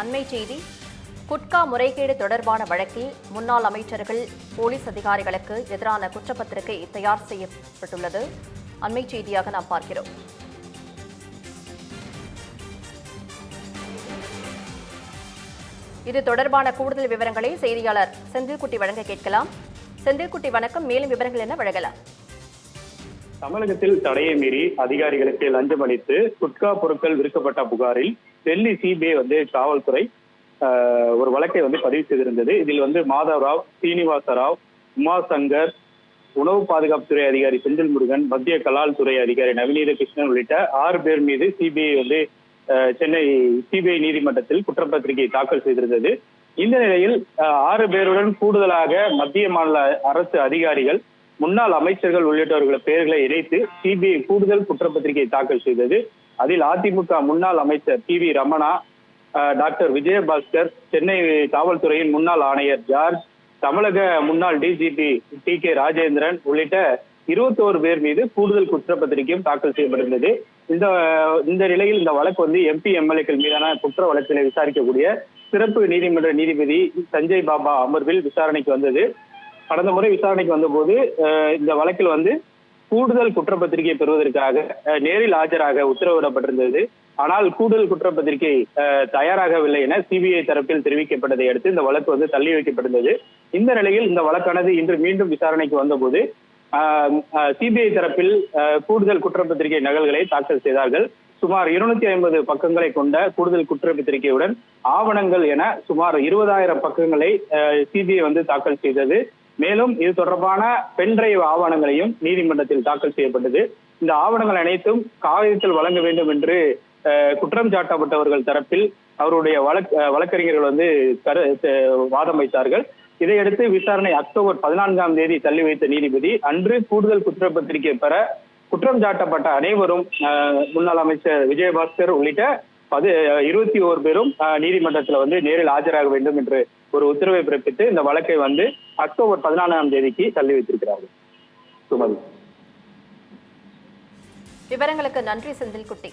அண்மை செய்தி. குட்கா முறைகேடு தொடர்பான வழக்கில் முன்னாள் அமைச்சர்கள் போலீஸ் அதிகாரிகளுக்கு எதிரான குற்றப்பத்திரிகை தயார் செய்யப்பட்டுள்ளது. அண்மை செய்தியாக நாம் பார்க்கிறோம். இது தொடர்பான கூடுதல் விவரங்களை செய்தியாளர் செந்தில்குட்டி வழங்க கேட்கலாம். செந்தில்குட்டி வணக்கம். மேலும் விவரங்கள் என்ன? வழங்கலாம். தமிழகத்தில் தடையை மீறி அதிகாரிகளுக்கு லஞ்சம் அளித்து குட்கா பொருட்கள் விற்கப்பட்ட புகாரில் டெல்லி சிபிஐ வந்து காவல்துறை ஒரு வழக்கை வந்து பதிவு செய்திருந்தது. இதில் வந்து மாதவராவ் சீனிவாச ராவ் உமா சங்கர் உணவு பாதுகாப்புத்துறை அதிகாரி செந்தில் முருகன் மத்திய கலால் துறை அதிகாரி நவநீத கிருஷ்ணன் உள்ளிட்ட ஆறு பேர் மீது சிபிஐ வந்து ஆஹ், சென்னை சிபிஐ நீதிமன்றத்தில் குற்றப்பத்திரிகை தாக்கல் செய்திருந்தது. இந்த நிலையில் ஆஹ், ஆறு பேருடன் கூடுதலாக மத்திய மாநில அரசு அதிகாரிகள் முன்னாள் அமைச்சர்கள் உள்ளிட்டவர்கள பெயர்களை இணைத்து சிபிஐ கூடுதல் குற்றப்பத்திரிகை தாக்கல் செய்தது. அதில் அதிமுக முன்னாள் அமைச்சர் P V Ramana doctor Vijayabaskar Chennai காவல்துறையின் முன்னாள் ஆணையர் ஜார்ஜ் தமிழக முன்னாள் டிஜிபி டி கே ராஜேந்திரன் உள்ளிட்ட இருபத்தோரு பேர் மீது கூடுதல் குற்றப்பத்திரிகையும் தாக்கல் செய்யப்பட்டிருந்தது. இந்த இந்த நிலையில் இந்த வழக்கு வந்து எம்பி எம்எல்ஏக்கள் மீதான குற்ற வழக்கினை விசாரிக்கக்கூடிய சிறப்பு நீதிமன்ற நீதிபதி சஞ்சய் பாபா அமர்வில் விசாரணைக்கு வந்தது. கடந்த முறை விசாரணைக்கு வந்தபோது அஹ், இந்த வழக்கில் வந்து கூடுதல் குற்றப்பத்திரிகை பெறுவதற்காக நேரில் ஆஜராக உத்தரவிடப்பட்டிருந்தது. ஆனால் கூடுதல் குற்றப்பத்திரிகை தயாராகவில்லை என சிபிஐ தரப்பில் தெரிவிக்கப்பட்டதை அடுத்து இந்த வழக்கு வந்து தள்ளி வைக்கப்பட்டிருந்தது. இந்த நிலையில் இந்த வழக்கானது இன்று மீண்டும் விசாரணைக்கு வந்தபோது சிபிஐ தரப்பில் கூடுதல் குற்றப்பத்திரிகை நகல்களை தாக்கல் செய்தார்கள். சுமார் இருநூத்தி ஐம்பது பக்கங்களை கொண்ட கூடுதல் குற்றப்பத்திரிகையுடன் ஆவணங்கள் என சுமார் இருபதாயிரம் பக்கங்களை சிபிஐ வந்து தாக்கல் செய்தது. மேலும் இது தொடர்பான பென்டிரைவ் ஆவணங்களையும் நீதிமன்றத்தில் தாக்கல் செய்யப்பட்டது. இந்த ஆவணங்கள் அனைத்தும் காகிதத்தில் வழங்க வேண்டும் என்று அஹ், குற்றம் சாட்டப்பட்டவர்கள் தரப்பில் அவருடைய வழக்கறிஞர்கள் வந்து கரு வாதம் வைத்தார்கள். இதையடுத்து விசாரணை அக்டோபர் பதினான்காம் தேதி தள்ளி வைத்த நீதிபதி அன்று கூடுதல் குற்றப்பத்திரிகை பெற குற்றம் சாட்டப்பட்ட அனைவரும் முன்னாள் அமைச்சர் விஜயபாஸ்கர் உள்ளிட்ட பது இருபத்தி ஓரு பேரும் நீதிமன்றத்துல நீதிமன்றத்தில் வந்து நேரில் ஆஜராக வேண்டும் என்று ஒரு உத்தரவை பிறப்பித்து இந்த வழக்கை வந்து அக்டோபர் பதினாலாம் தேதிக்கு தள்ளி வைத்திருக்கிறார்கள். சுமதி. விவரங்களுக்கு நன்றி செந்தில்குட்டி.